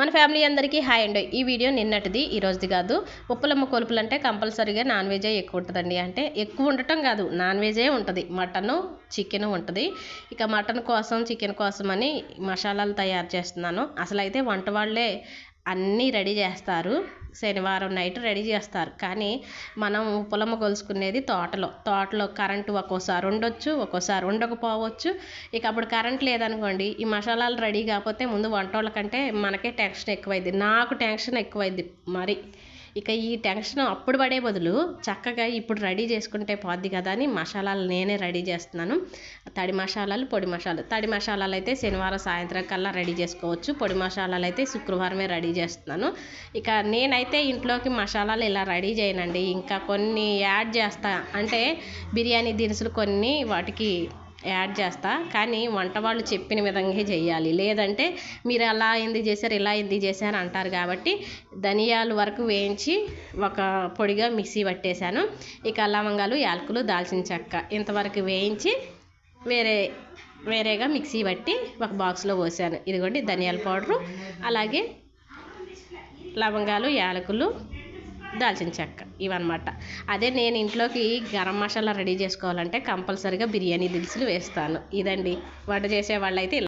మన ఫ్యామిలీ అందరికీ హాయ్ అండి. ఈ వీడియో నిన్నటిది ఈ రోజుది కాదు. ఉప్పులమ్మ కొలుపులు అంటే కంపల్సరీగా నాన్ వెజే ఎక్కువ ఉంటుందండి. అంటే ఎక్కువ ఉండటం కాదు నాన్ వెజే ఉంటుంది. మటను చికెన్ ఉంటుంది. ఇక మటన్ కోసం చికెన్ కోసం అని మసాలాలు తయారు చేస్తున్నాను. అసలు అయితే వంట వాళ్ళే అన్నీ రెడీ చేస్తారు. శనివారం నైట్ రెడీ చేస్తారు. కానీ మనం పొలము కొలుసుకునేది తోటలో. తోటలో కరెంటు ఒక్కోసారి ఉండొచ్చు ఒక్కోసారి ఉండకపోవచ్చు. ఇక అప్పుడు కరెంట్ లేదనుకోండి ఈ మసాలాలు రెడీ కాకపోతే ముందు వంటోళ్ళ కంటే మనకే టెన్షన్ ఎక్కువైంది నాకు టెన్షన్ ఎక్కువైంది మరి ఇక ఈ టెన్షన్ అప్పుడు పడే బదులు చక్కగా ఇప్పుడు రెడీ చేసుకుంటే పోద్ది కదా అని మసాలాలు నేనే రెడీ చేస్తున్నాను. తడి మసాలాలు పొడి మసాలాలు. తడి మసాలాలు అయితే శనివారం సాయంత్రం కల్లా రెడీ చేసుకోవచ్చు. పొడి మసాలాలు అయితే శుక్రవారమే రెడీ చేస్తున్నాను. ఇక నేనైతే ఇంట్లోకి మసాలాలు ఇలా రెడీ చేయనండి. ఇంకా కొన్ని యాడ్ చేస్తా. అంటే బిర్యానీ దినుసులు కొన్ని వాటికి యాడ్ చేస్తా. కానీ వంట వాళ్ళు చెప్పిన విధంగా చేయాలి. లేదంటే మీరు అలా ఎందుకు చేశారు ఇలా ఎందుకు చేశారు అంటారు కాబట్టి ధనియాలు వరకు వేయించి ఒక పొడిగా మిక్సీ పట్టేశాను. ఇక లవంగాలు యాలకులు దాల్చిన చెక్క ఇంతవరకు వేయించి వేరే వేరేగా మిక్సీ పట్టి ఒక బాక్స్లో పోసాను. ఇదిగోండి ధనియాల పౌడరు. అలాగే లవంగాలు యాలకులు దాల్చిన చెక్క ఇవన్నమాట. అదే నేను ఇంట్లోకి గరం మసాలా రెడీ చేసుకోవాలంటే కంపల్సరీగా బిర్యానీ దినుసులు వేస్తాను. ఇదండి. వంట చేసే వాళ్ళైతే